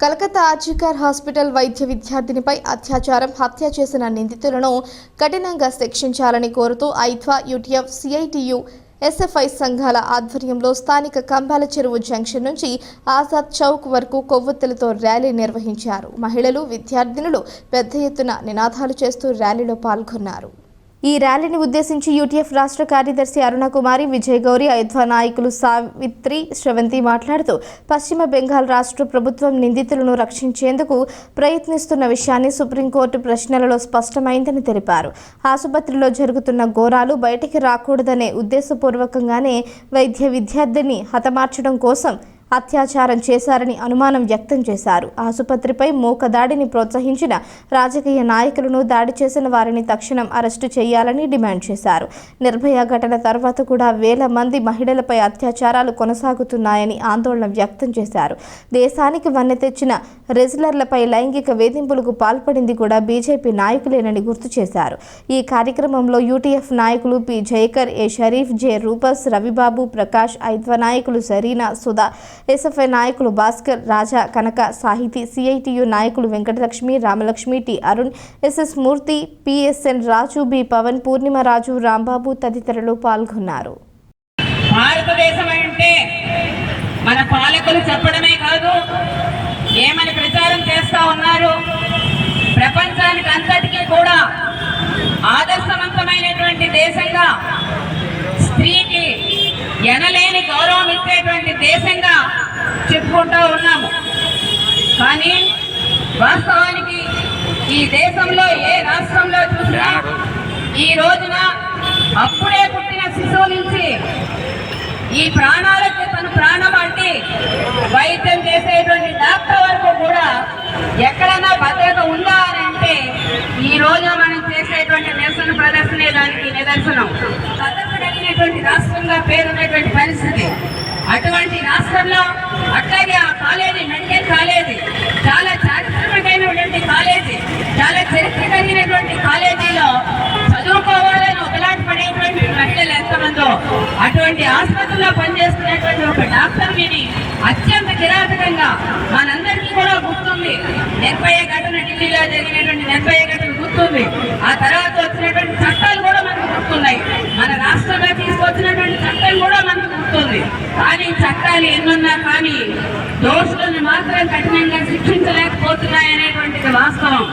Calcutta RG Kar hospital వైద్య విద్యార్థినిపై అత్యాచారం హత్య చేసిన నిందితులను కఠినంగా శిక్షించాలని కోరుతూ ఐథ్వా యూటీఎఫ్ సిఐటియు ఎస్ఎఫ్ఐ సంఘాల ఆధ్వర్యంలో స్థానిక కంబాల చెరువు జంక్షన్ నుంచి ఆజాద్ చౌక్ వరకు కొవ్వొత్తులతో ర్యాలీ నిర్వహించారు. మహిళలు విద్యార్థినులు పెద్ద ఎత్తున నినాదాలు చేస్తూ ర్యాలీలో పాల్గొన్నారు. ఈ ర్యాలీని ఉద్దేశించి యూటీఎఫ్ రాష్ట్ర కార్యదర్శి అరుణకుమారి విజయ్ గౌరి అయోధ్య నాయకులు సావిత్రి శ్రవంతి మాట్లాడుతూ పశ్చిమ బెంగాల్ రాష్ట్ర ప్రభుత్వం నిందితులను రక్షించేందుకు ప్రయత్నిస్తున్న విషయాన్ని సుప్రీంకోర్టు ప్రశ్నలలో స్పష్టమైందని తెలిపారు. ఆసుపత్రిలో జరుగుతున్న ఘోరాలు బయటికి రాకూడదనే ఉద్దేశపూర్వకంగానే వైద్య విద్యార్థిని హతమార్చడం కోసం అత్యాచారం చేశారని అనుమానం వ్యక్తం చేశారు. ఆసుపత్రిపై మూక దాడిని ప్రోత్సహించిన రాజకీయ నాయకులను దాడి చేసిన వారిని తక్షణం అరెస్టు చేయాలని డిమాండ్ చేశారు. నిర్భయ ఘటన తర్వాత కూడా వేల మంది మహిళలపై అత్యాచారాలు కొనసాగుతున్నాయని ఆందోళన వ్యక్తం చేశారు. దేశానికి వన్నె తెచ్చిన రెజ్లర్లపై లైంగిక వేధింపులకు పాల్పడింది కూడా బీజేపీ నాయకులేనని గుర్తు చేశారు. ఈ కార్యక్రమంలో యూటీఎఫ్ నాయకులు P. Jayakar A. Sharif J. Rufus Ravibabu Prakash ఐద్వ నాయకులు సరీనా సుధా ఎస్ఎఫ్ఐ నాయకులు భాస్కర్ రాజా కనక సాహితీ సిఐటియు నాయకులు Venkatalakshmi Ramalakshmi T Arun SS Murthy PSN Raju B Pavan Purnima Raju Rambabu తదితరులు పాల్గొన్నారు. భారతదేశం అంటే మన పాలకులు చెప్పడమే కాదు ఏమని ప్రచారం చేస్తా ఉన్నారు ప్రపంచానికి అంతటికీ కూడా ఆదర్శవంతమైనటువంటి దేశంగా ఎనలేని గౌరవం ఇచ్చేటువంటి దేశంగా చెప్పుకుంటూ ఉన్నాము. కానీ వాస్తవానికి ఈ దేశంలో ఏ రాష్ట్రంలో చూసినా ఈ రోజున అప్పుడే పుట్టిన శిశువు నుంచి ఈ ప్రాణాలకి తన ప్రాణం అంటే వైద్యం చేసేటువంటి డాక్టర్ వరకు కూడా ఎక్కడైనా భద్రత ఉందా అని అంటే ఈ రోజు మనం చేసేటువంటి నిరసన ప్రదర్శనే దానికి నిదర్శనం. భద్రత కలిగినటువంటి రాష్ట్రంగా పేరున్నటువంటి పరిస్థితి. అటువంటి రాష్ట్రంలో అట్లాగే ఆ కాలేజీ మెడికల్ కాలేజీ చాలా చారిత్రకమైనటువంటి కాలేజీ చాలా చరిత్ర కలిగినటువంటి కాలేజీలో చదువుకోవాలని ఒకలాంటి పడేటువంటి మహిళలు ఎంతమందో అటువంటి ఆసుపత్రిలో పనిచేస్తున్నటువంటి ఒక డాక్టర్ విని అత్యంత కిరాతకంగా మనందరికీ కూడా గుర్తుంది. నిర్భయ ఘటన ఢిల్లీలో జరిగినటువంటి నిర్భయ ఘటన గుర్తుంది. ఆ తర్వాత వచ్చినటువంటి చట్టాలు కూడా మనకు గుర్తున్నాయి మన రాష్ట్రంలో తీసుకొచ్చినటువంటి చట్టం కూడా మనకు గుర్తుంది కానీ చట్టాలు ఎన్నున్నా కానీ దోషులను మాత్రం కఠినంగా శిక్షించలేకపోతున్నాయనేటువంటిది వాస్తవం.